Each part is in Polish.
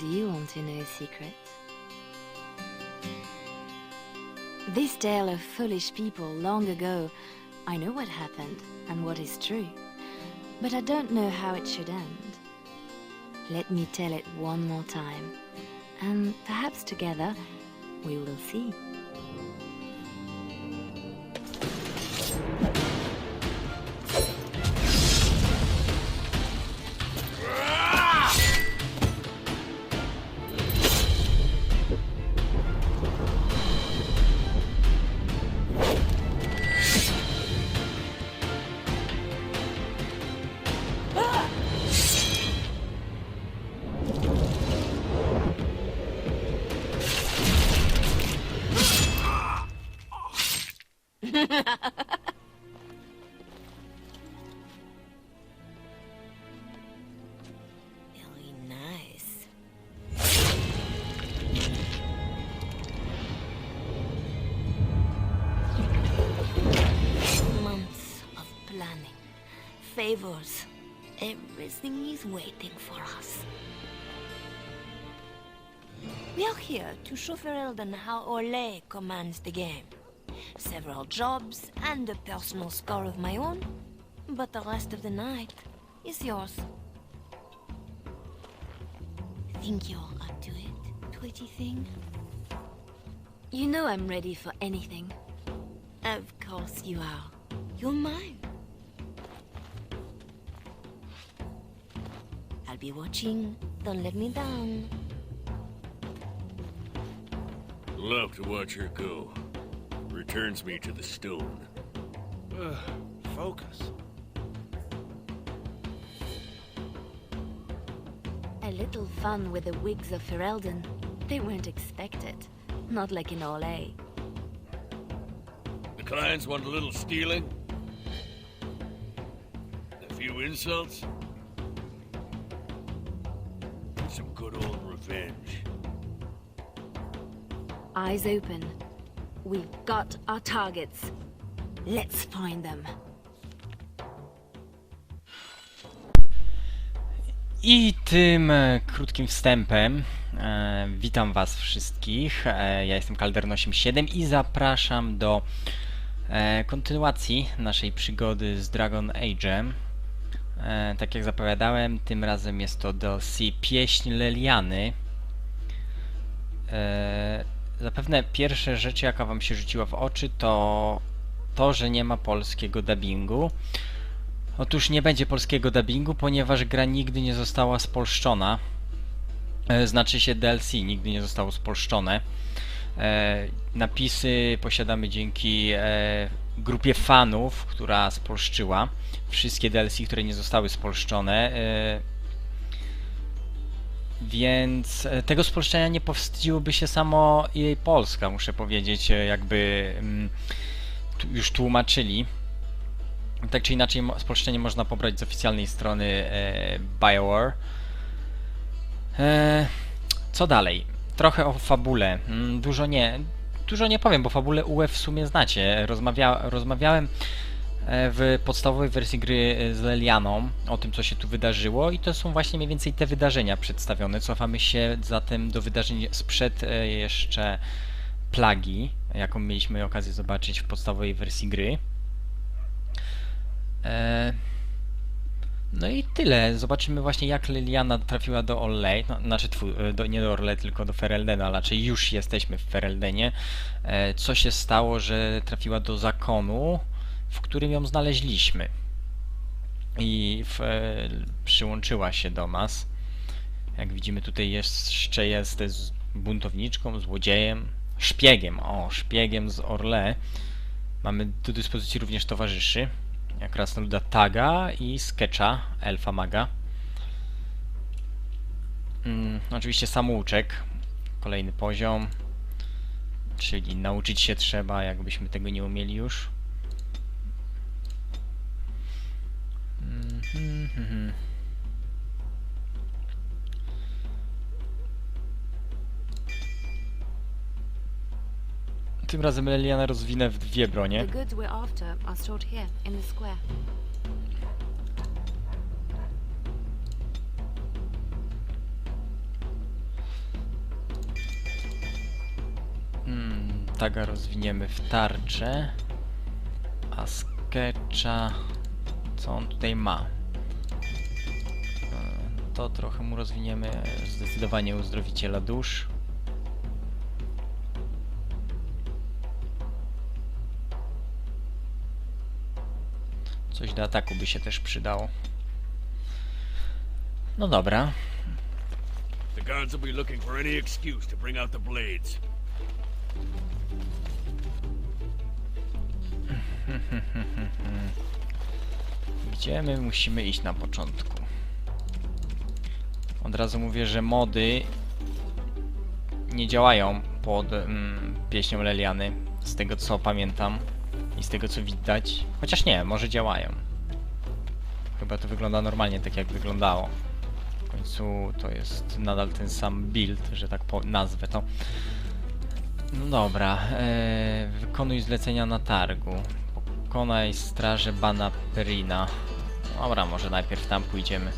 Do you want to know a secret? This tale of foolish people long ago, I know what happened and what is true, but I don't know how it should end. Let me tell it one more time, and perhaps together we will see. Favors, everything is waiting for us. We are here to show Ferelden how Orlais commands the game. Several jobs and a personal score of my own, but the rest of the night is yours. Think you're up to it, pretty thing? You know I'm ready for anything. Of course you are. You're mine. Be watching. Don't let me down. Love to watch her go. Returns me to the stone. Ugh, focus. A little fun with the wigs of Ferelden. They weren't expected. Not like in Orlais. The clients want a little stealing? A few insults? Eyes open. We've got our targets. Let's find them. I tym e, krótkim wstępem e, witam Was wszystkich. E, ja jestem Kalderno87 i zapraszam do e, kontynuacji naszej przygody z Dragon Age'em. E, tak jak zapowiadałem, tym razem jest to DLC Pieśń Leliany. E, zapewne pierwsze rzeczy, jaka Wam się rzuciła w oczy, to to, że nie ma polskiego dubbingu. Otóż nie będzie polskiego dubbingu, ponieważ gra nigdy nie została spolszczona. E, Znaczy się DLC nigdy nie zostało spolszczone. E, Napisy posiadamy dzięki e, grupie fanów, która spolszczyła wszystkie DLC, które nie zostały spolszczone. Więc e, tego spolszczenia nie powstydziłoby się samo jej Polska, muszę powiedzieć, e, jakby mm, już tłumaczyli. Tak czy inaczej, spolszczenie można pobrać z oficjalnej strony e, BioWare. Co dalej? Trochę o fabule. Mm, Dużo nie, dużo nie powiem, bo fabulę UE w sumie znacie. Rozmawia, rozmawiałem w podstawowej wersji gry e, z Lelianą o tym, co się tu wydarzyło i to są właśnie mniej więcej te wydarzenia przedstawione. Cofamy się zatem do wydarzeń sprzed e, jeszcze plagi, jaką mieliśmy okazję zobaczyć w podstawowej wersji gry. E, No i tyle. Zobaczymy właśnie jak Liliana trafiła do Orlej, no, znaczy e, do, nie do Orlej, tylko do Fereldena, raczej już jesteśmy w Fereldenie. E, Co się stało, że trafiła do zakonu, w którym ją znaleźliśmy. I w, e, przyłączyła się do nas. Jak widzimy tutaj jeszcze jest z buntowniczką, złodziejem, szpiegiem, o, szpiegiem z Orle. Mamy do dyspozycji również towarzyszy, jak Krasnoluda Taga i Sketcha, Elfa Maga. Mm, oczywiście samouczek, kolejny poziom, czyli nauczyć się trzeba, jakbyśmy tego nie umieli już. Mhm, mhm, mhm. Tym razem Leliana rozwinę w dwie bronie. Hmm, taga rozwiniemy w tarczę. A sketcha... Co on tutaj ma? To trochę mu rozwiniemy. Zdecydowanie uzdrowiciela dusz. Coś do ataku by się też przydało. No dobra. The guards will be looking for any excuse to bring out the blades. Gdzie my musimy iść na początku? Od razu mówię, że mody nie działają pod mm, pieśnią Leliany, z tego co pamiętam i z tego co widać. Chociaż nie, może działają. Chyba to wygląda normalnie tak jak wyglądało. W końcu to jest nadal ten sam build, że tak nazwę to. No dobra, e, wykonuj zlecenia na targu. Pokonaj strażę Bana Perina. Dobra, może najpierw tam pójdziemy.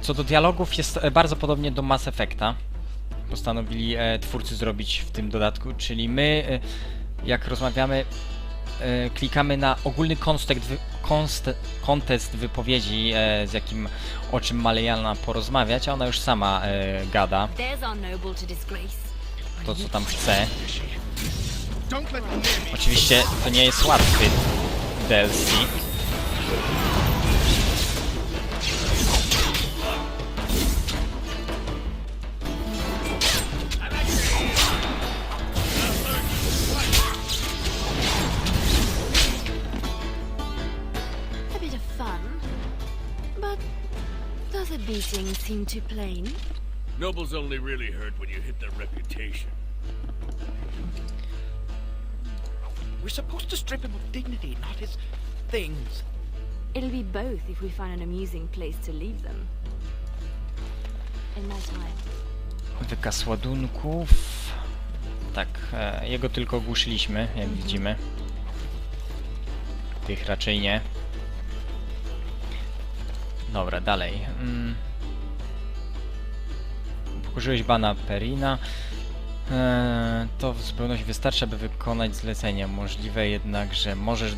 Co do dialogów, jest e, bardzo podobnie do Mass Effecta. Postanowili e, twórcy zrobić w tym dodatku, czyli my, e, jak rozmawiamy, e, klikamy na ogólny kontekst, wy, konst, kontekst wypowiedzi, e, z jakim, o czym ma Lejana porozmawiać, a ona już sama e, gada to, co tam chce. Oczywiście to nie jest łatwy DLC. Beating seem too plain? Nobles only really hurt when you hit their reputation. We're supposed to strip him of dignity, not his things. It'll be both if we find an amusing place to leave them. In my time. Wykaz ładunków. Tak, e, jego tylko ogłuszyliśmy, jak widzimy. Tych raczej nie. Dobra, dalej. Mm. Pokorzyłeś bana Perina. E, to w zupełności wystarczy, aby wykonać zlecenie. Możliwe jednak, że możesz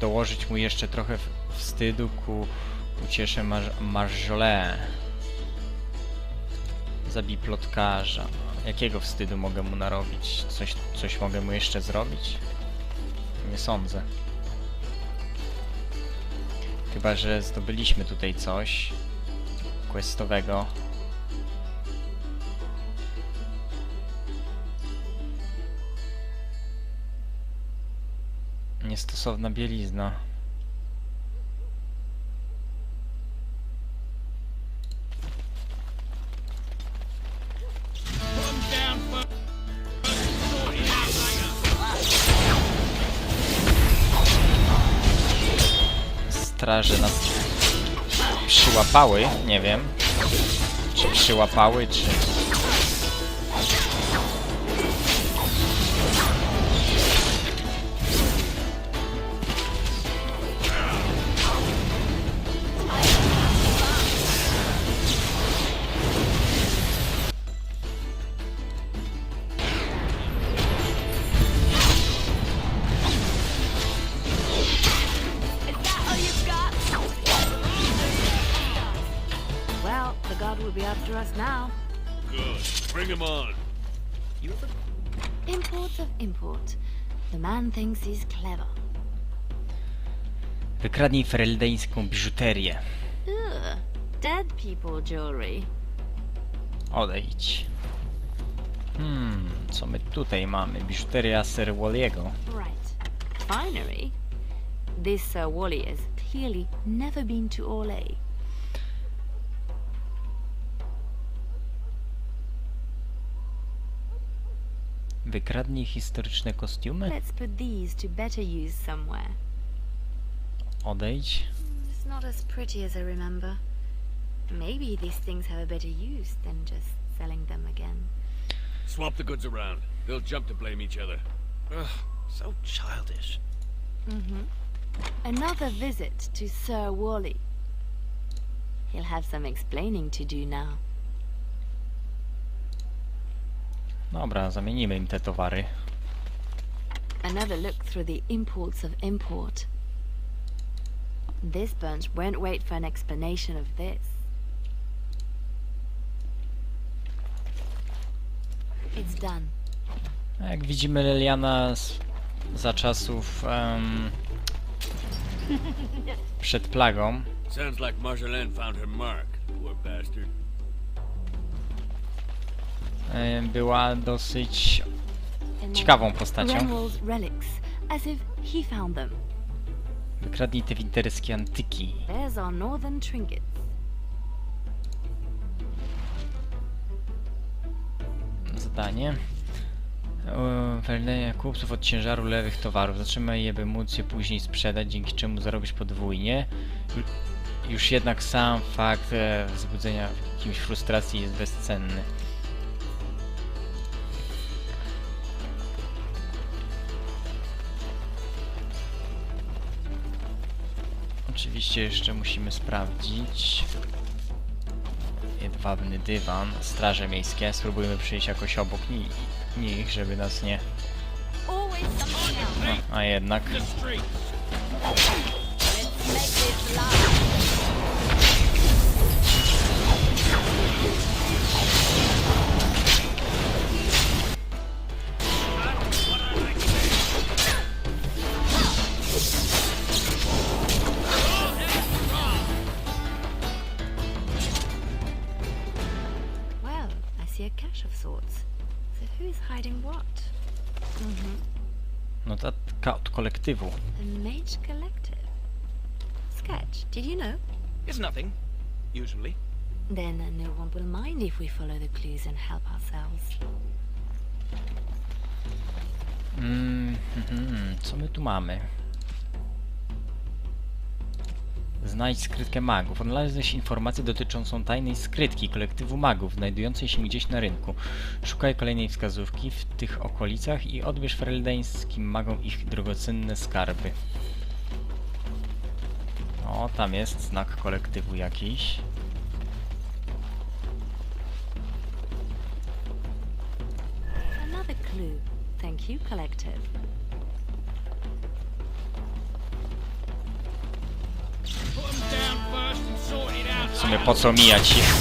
dołożyć mu jeszcze trochę wstydu ku uciesze Mar Marjole. Zabij plotkarza. Jakiego wstydu mogę mu narobić? Coś, coś mogę mu jeszcze zrobić? Nie sądzę. Chyba, że zdobyliśmy tutaj coś questowego. Niestosowna bielizna. Straże nas przyłapały, nie wiem. Czy przyłapały, czy... Ever Imports of import. The man thinks he's clever. Wykradnij fereldeńską biżuterię. Ugh, dead people jewelry. Odejdź. Hmm, co my tutaj mamy? Biżuteria Sir Walliego. Right. Finery. This Sir Wally has clearly never been to Orlais. Wykradnij historyczne kostiumy. Let's put these to better use somewhere. Odejdź. It's not as pretty as I remember. Maybe these things have a better use than just selling them again. Swap the goods around. They'll jump to blame each other. Ugh, so childish. Mm-hmm. Another visit to Sir Wally. He'll have some explaining to do now. Dobra, zamienimy im te towary. Another look through the imports of import. This bunch won't wait for an explanation of this. It's done. Jak widzimy, Leliana z, za czasów em, przed plagą Sounds like Marjolaine found her mark, poor bastard. Em, była dosyć ciekawą postacią. Wykradnij te winterskie antyki. Zadanie. Wolnienie kupców od ciężaru lewych towarów. Zatrzymaj je, by móc je później sprzedać, dzięki czemu zarobisz podwójnie. Ju- Już jednak sam fakt e, wzbudzenia w kimś frustracji jest bezcenny. Oczywiście jeszcze musimy sprawdzić jedwabny dywan, straże miejskie. Spróbujmy przyjść jakoś obok ni nich, żeby nas nie... No, a jednak... I see a cache of sorts. So who's hiding what? Mm-hmm. Notatka od kolektywu. The Mage Collective. Sketch, did you know? It's nothing, usually. Then uh, no one will mind if we follow the clues and help ourselves. Mm, mhm, co my tu mamy? Znajdź skrytkę magów. Odnalazłeś informację dotyczącą tajnej skrytki kolektywu magów, znajdującej się gdzieś na rynku. Szukaj kolejnej wskazówki w tych okolicach i odbierz fereldeńskim magom ich drogocenne skarby. O, tam jest znak kolektywu jakiś. Another clue. Thank you, Collective. Sumie po co mijać ich?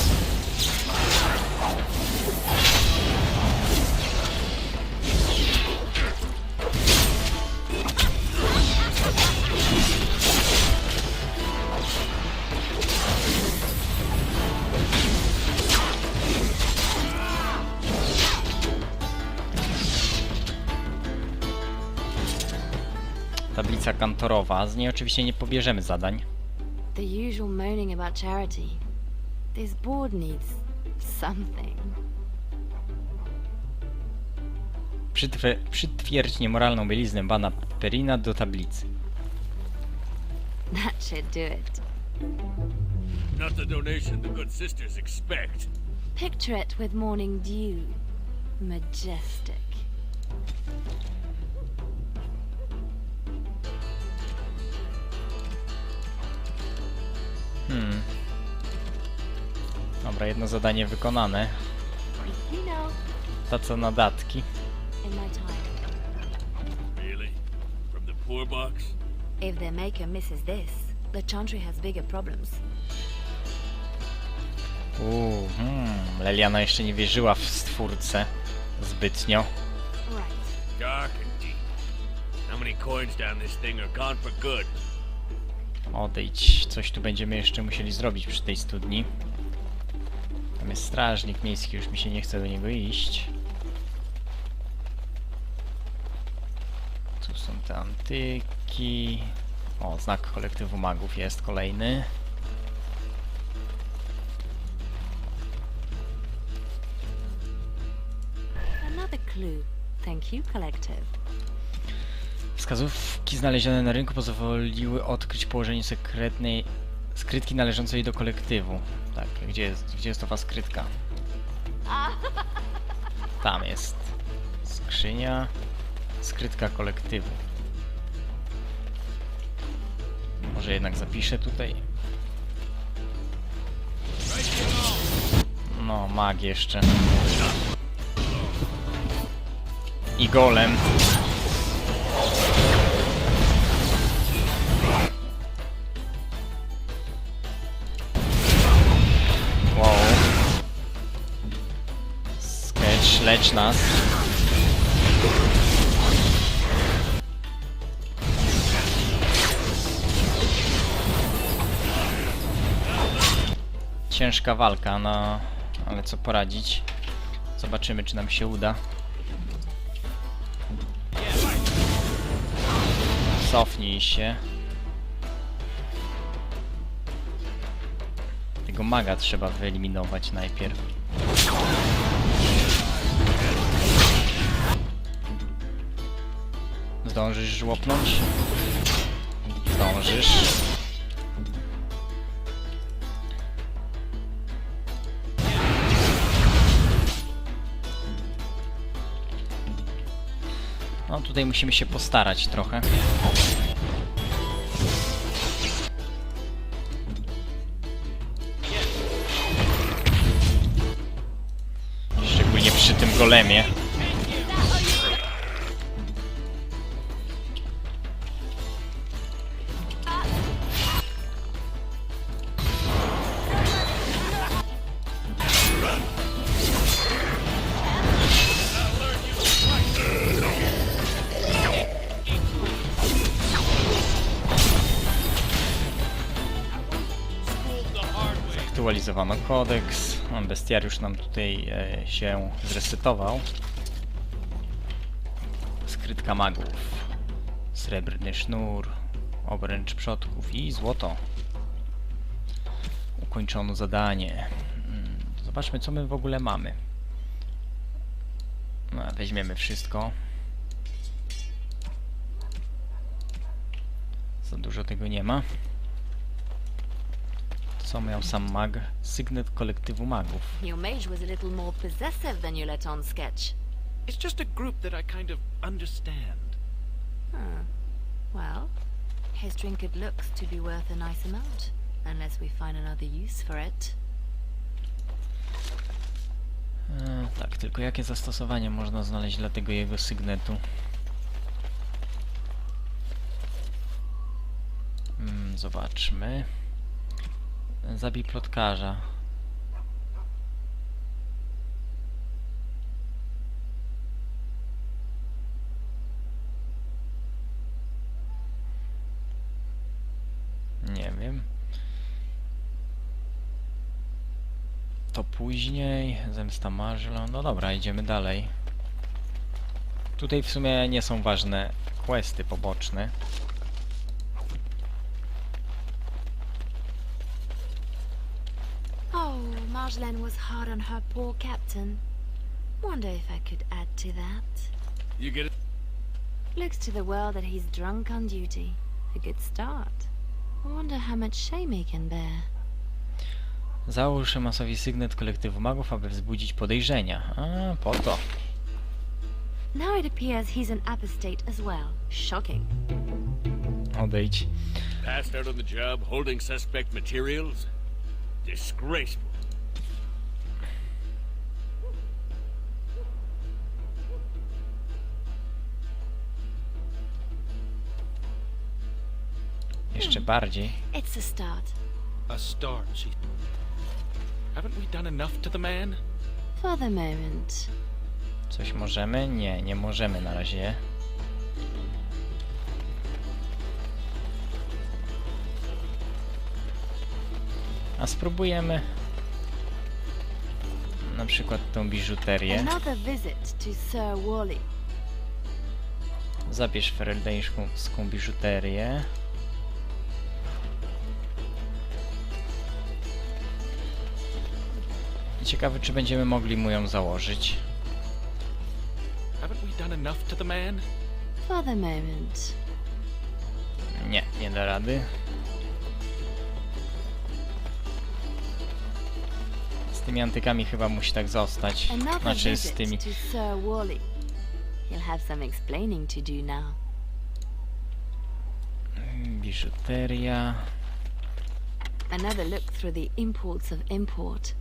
Tablica kantorowa. Z niej oczywiście nie pobierzemy zadań. The usual moaning about charity. This board needs something. Przytwe- Przytwierdź niemoralną bieliznę Bana Perina do tablicy. That should do it. Not the donation the good sisters expect. Picture it with morning dew. Majestic. Hmm. Dobra, jedno zadanie wykonane. Ta co na datki. Really? From the poor box? if their maker misses this, the Chantry has bigger problems. Uuu, hmm. Leliana jeszcze nie wierzyła w stwórcę zbytnio. Right. Dark and deep. How many coins down this thing are gone for good? Odejdź. Coś tu będziemy jeszcze musieli zrobić przy tej studni. Tam jest strażnik miejski, już mi się nie chce do niego iść. Tu są te antyki. O, znak kolektywu magów jest kolejny. Another clue. Thank you, Collective. Wskazówki znalezione na rynku pozwoliły odkryć położenie sekretnej skrytki należącej do kolektywu. Tak, gdzie jest, gdzie jest owa skrytka? Tam jest. Skrzynia. Skrytka kolektywu. Może jednak zapiszę tutaj. No, mag jeszcze. I golem. Lecz nas. Ciężka walka, no ale co poradzić. Zobaczymy, czy nam się uda. Cofnij się. Tego maga trzeba wyeliminować najpierw. Zdążysz żłopnąć? Zdążysz. No tutaj musimy się postarać trochę. Szczególnie przy tym golemie. Aktualizowano kodeks. Bestiariusz nam tutaj e, się zresetował. Skrytka magów. Srebrny sznur. Obręcz przodków i złoto. Ukończono zadanie. Mm, Zobaczmy, co my w ogóle mamy. No, weźmiemy wszystko. Za dużo tego nie ma. Co miał sam mag? Sygnet kolektywu magów. Your mage was a little more possessive than you let on sketch. It's just a group that I kind of understand. Huh. Well, his trinket looks to be worth a nice amount. Unless we find another use for it. E, tak, tylko jakie zastosowanie można znaleźć dla tego jego sygnetu? Mm, zobaczmy. Zabij plotkarza. Nie wiem. To później. Zemsta Marla. No dobra, idziemy dalej. Tutaj w sumie nie są ważne questy poboczne. Marjolaine was hard on her poor captain. Wonder if I could add to that. You get it? Looks to the world that he's drunk on duty. A good start. I wonder how much shame he can bear. Załóż masowi sygnet kolektywu magów, aby wzbudzić podejrzenia. A, po to. Now it appears he's an apostate as well. Shocking. Odejdź. Passed out on the job holding suspect materials? Disgraceful. Bardziej. It's a start. A start, she. Haven't we done enough to the man? For the moment. Coś możemy? Nie, nie możemy na razie. A spróbujemy na przykład tą biżuterię. Another visit to Sir Wally. Zabierz fereldeńską biżuterię. Ciekawy, czy będziemy mogli mu ją założyć. For the moment. Nie, nie da rady. Z tymi antykami chyba musi tak zostać. Znaczy z tymi. to Sir Wally. He'll have some explaining to do now. Biżuteria. Another look through the imports of import.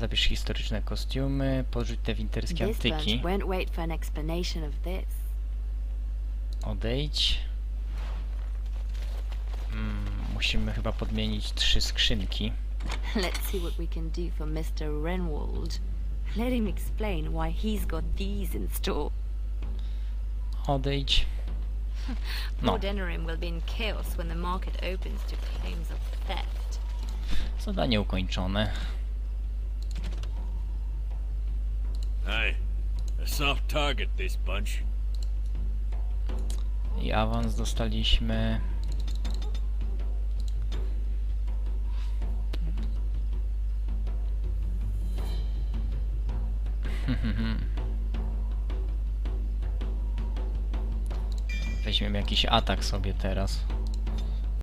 Zapisz historyczne kostiumy, podrzuć te winterskie antyki. Odejdź. Mm, musimy chyba podmienić trzy skrzynki. Let's see what we can do for Mr. Renwald. Let him explain why he's got these in store. Odejdź. No, Lord Enerim will be in chaos when the market opens to claims of theft. zadanie ukończone. Aye. A soft target, this bunch. I awans dostaliśmy. Weźmiemy jakiś atak sobie teraz.